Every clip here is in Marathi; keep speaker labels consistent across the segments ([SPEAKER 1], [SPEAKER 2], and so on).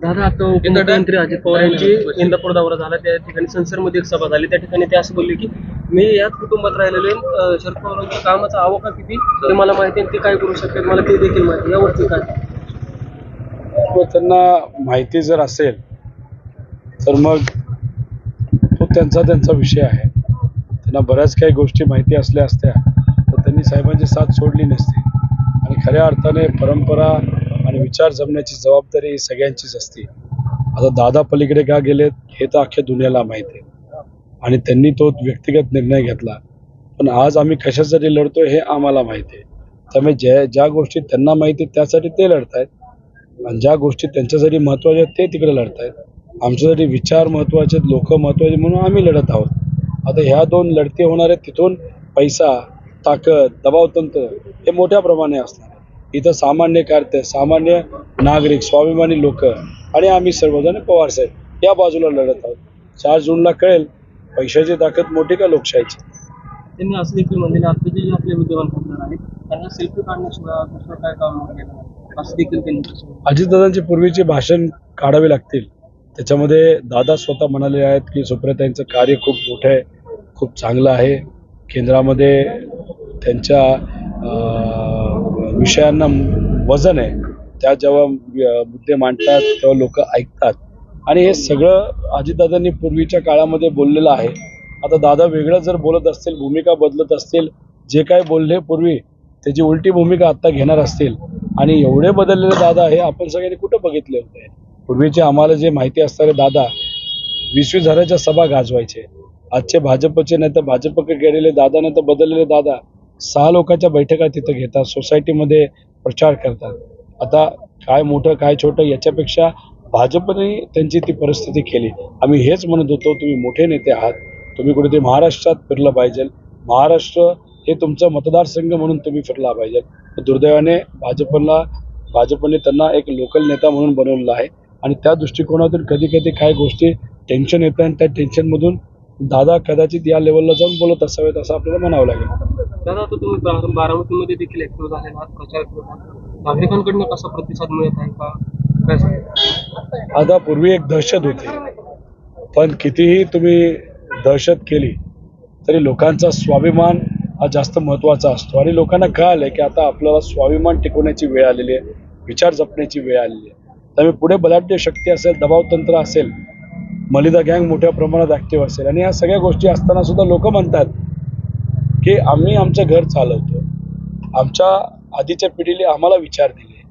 [SPEAKER 1] दादा आता उपमुख्यमंत्री अजित पवार यांची इंदापूर दौरा झाला त्या ठिकाणी संसदमध्ये एक सभा झाली त्या ठिकाणी ते असं बोलले की मी याच कुटुंबात राहिलेले शरद पवारांच्या कामाचा आवाका किती? ते मला माहिती आहे ते काय करू शकतात मला ते देखील माहिती आहे. यावरती काय?
[SPEAKER 2] त्यांना माहिती जर असेल तर मग तो त्यांचा त्यांचा विषय आहे. त्यांना बऱ्याच काही गोष्टी माहिती असल्या असत्या तर त्यांनी साहेबांची साथ सोडली नसती. आणि खऱ्या अर्थाने परंपरा आणि विचार जमण्याची जबाबदारी ही सगळ्यांचीच असते. आता दादा पलीकडे का गेलेत हे तर अख्ख्या दुनियाला माहिती आहे. आणि त्यांनी तो व्यक्तिगत निर्णय घेतला. पण आज आम्ही कशासाठी लढतोय हे आम्हाला माहिती आहे. त्यामुळे ज्या ज्या गोष्टी त्यांना माहिती आहेत त्यासाठी ते लढतायत. आणि ज्या गोष्टी त्यांच्यासाठी महत्त्वाच्या आहेत ते तिकडे लढतायत. आमच्यासाठी विचार महत्त्वाचे आहेत लोक महत्त्वाचे म्हणून आम्ही लढत आहोत. आता ह्या दोन लढती होणार आहेत तिथून पैसा ताकद दबावतंत्र हे मोठ्या प्रमाणे असणार. इथं सामान्य कार्य सामान्य नागरिक स्वाभिमानी लोक आणि आम्ही सर्वजण पवार साहेब या बाजूला लढत आहोत. चार जूनला कळेल पैशाची ताकद मोठी का लोकशाहीची?
[SPEAKER 1] त्यांनी असं देखील म्हणलेलं आता जे आपले विद्यमान खासदार आहेत त्यांना सेल्फी काढण्याशिवाय दुसरं काय काम केलं नाही. असं देखील त्यांनी
[SPEAKER 2] अजितदादांची पूर्वीचे भाषण काढावे लागतील. त्याच्यामध्ये दादा स्वतः म्हणाले आहेत की सुप्रियाताईंचं कार्य खूप मोठं आहे खूप चांगलं आहे. केंद्रामध्ये त्यांच्या विषयांना वजन आहे त्या जेव्हा मुद्दे मांडतात तेव्हा लोक ऐकतात. आणि हे सगळं अजितदादांनी पूर्वीच्या काळामध्ये बोललेलं आहे. आता दादा वेगळं जर बोलत असतील भूमिका बदलत असतील जे काय बोलले पूर्वी त्याची उलटी भूमिका आत्ता घेणार असतील. आणि एवढे बदललेले दादा हे आपण सगळ्यांनी कुठं बघितले होते? पूर्वीचे आम्हाला जे माहिती असणारे दादा वीस वीस हजाराच्या सभा गाजवायचे. आजचे भाजपचे नाही तर भाजपकडे गेलेले दादा नाही तर बदललेले दादा सहा लोकांच्या बैठका तिथं घेतात सोसायटीमध्ये प्रचार करतात. आता काय मोठं काय छोटं याच्यापेक्षा भाजपने त्यांची ती परिस्थिती केली. आम्ही हेच म्हणत होतो तुम्ही मोठे नेते आहात तुम्ही कुठेतरी महाराष्ट्रात फिरलं पाहिजे. महाराष्ट्र हे तुमचं मतदारसंघ म्हणून तुम्ही फिरला पाहिजे. दुर्दैवाने भाजपला भाजपने त्यांना एक लोकल नेता म्हणून बनवलेला आहे. आणि त्या दृष्टिकोनातून कधी कधी काही गोष्टी टेन्शन येतं आणि त्या टेन्शनमधून दादा कदाचित या लेवलला जाऊन बोलत असावेत असं आपल्याला म्हणावं लागेल.
[SPEAKER 1] दादा आता तुम्ही बा- बारामतीमध्ये देखील ऍक्टिव्ह झालेला आहात प्रचार करत आहात. नागरिकांकडनं कसा प्रतिसाद मिळत आहे का? काय सांगाल?
[SPEAKER 2] आता पूर्वी एक दहशत होती. पण कितीही तुम्ही दहशत केली तरी लोकांचा स्वाभिमान हा जास्त महत्त्वाचा असतो. आणि लोकांना कळालं की आता आपल्याला स्वाभिमान टिकवण्याची वेळ आलेली आहे विचार जपण्याची वेळ आलेली आहे. त्यामुळे पुढे बलाढ्य शक्ती असेल दबावतंत्र असेल मलिदा गँग मोठ्या प्रमाणात ॲक्टिव्ह असेल. आणि या सगळ्या गोष्टी असताना सुद्धा लोक म्हणतात की आम्ही आमचं घर चालवतो. आमच्या आधीच्या पिढीने आम्हाला विचार दिले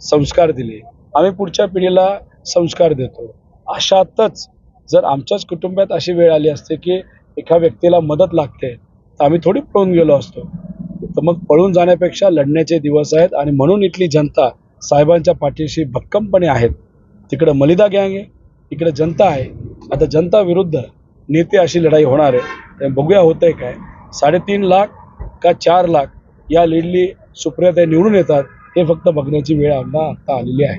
[SPEAKER 2] संस्कार दिले. आम्ही पुढच्या पिढीला संस्कार देतो. अशातच जर आमच्याच कुटुंबात अशी वेळ आली असते की एका व्यक्तीला मदत लागते तर आम्ही थोडी पळून गेलो असतो. तर मग पळून जाण्यापेक्षा लढण्याचे दिवस आहेत आणि म्हणून इथली जनता साहेबांच्या पाठीशी भक्कमपणे आहेत. तिकडं मलिदा गँग आहे इकडे जनता आहे. आता जनता विरुद्ध नेते अशी लढाई होणार आहे. बघूया होतंय काय. साडेतीन लाख का चार लाख या लीडली सुप्रियाताई निवडून येतात हे फक्त बघण्याची वेळ आम्हाला आता आलेली आहे.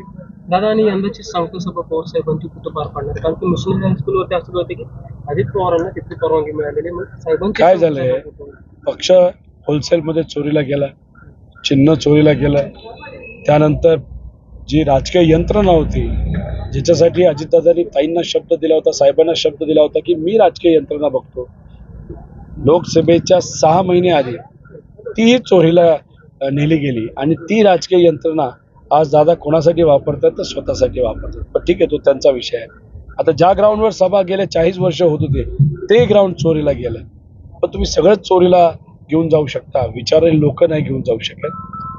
[SPEAKER 1] दादा आणि यंदाची सांगता सभा पवार साहेबांची कुठं पार पाडणार? कारण की मिशनरी हायस्कूलवरती असं कळते की अजित पवारांना तिथली परवानगी मिळालेली. मग साहेबांची
[SPEAKER 2] काय झालंय पक्ष होलसेलमध्ये चोरीला गेला चिन्ह चोरीला गेलं. त्यानंतर जी राजकीय यंत्रणा होती ज्याच्यासाठी अजितदादांनी ताईंना शब्द दिला होता साहेबांना शब्द दिला होता की मी राजकीय यंत्रणा बघतो. लोकसभेच्या सहा महिने आधी तीही चोरीला नेली गेली आणि ती राजकीय यंत्रणा आज दादा कोणासाठी वापरतात तर स्वतःसाठी वापरतात. पण ठीक आहे तो त्यांचा विषय आहे. आता ज्या ग्राउंडवर सभा गेल्या चाळीस वर्ष होत होते ते ग्राउंड चोरीला गेलं. पण तुम्ही सगळंच चोरीला घेऊन जाऊ शकता. विचारही लोक नाही घेऊन जाऊ शकत.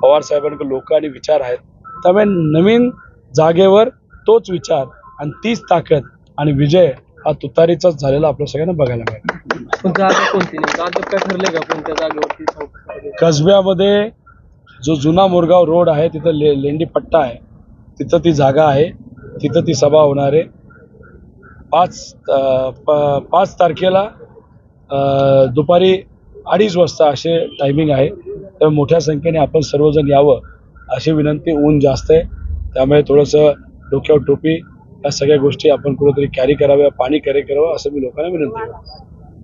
[SPEAKER 2] पवार साहेबांकडे लोक आणि विचार आहेत. त्यामुळे नवीन जागेवर तोच विचार आणि तीच ताकद आणि विजय हा तुतारीचाच झालेला आपल्या सगळ्यांना बघायला मिळेल.
[SPEAKER 1] पण जागा कोणती? नाही काय ठरलंय का कोणत्या जागेवरती
[SPEAKER 2] कसब्यामध्ये जो जुना मुरगाव रोड आहे तिथं ले लेंडी पट्टा आहे. तिथं ती जागा आहे. तिथं ती सभा होणार आहे. पाच अं, प- पाच तारखेला अं, दुपारी अडीच वाजता असे टायमिंग आहे. तर मोठ्या संख्येने आपण सर्वजण यावं अशी विनंती ऊन जास्त आहे. त्यामुळे थोडंसं डोक्यावर टोपी या सगळ्या गोष्टी आपण कुठेतरी कॅरी कराव्या पाणी कॅरी करावं असं मी लोकांना विनंती करतो.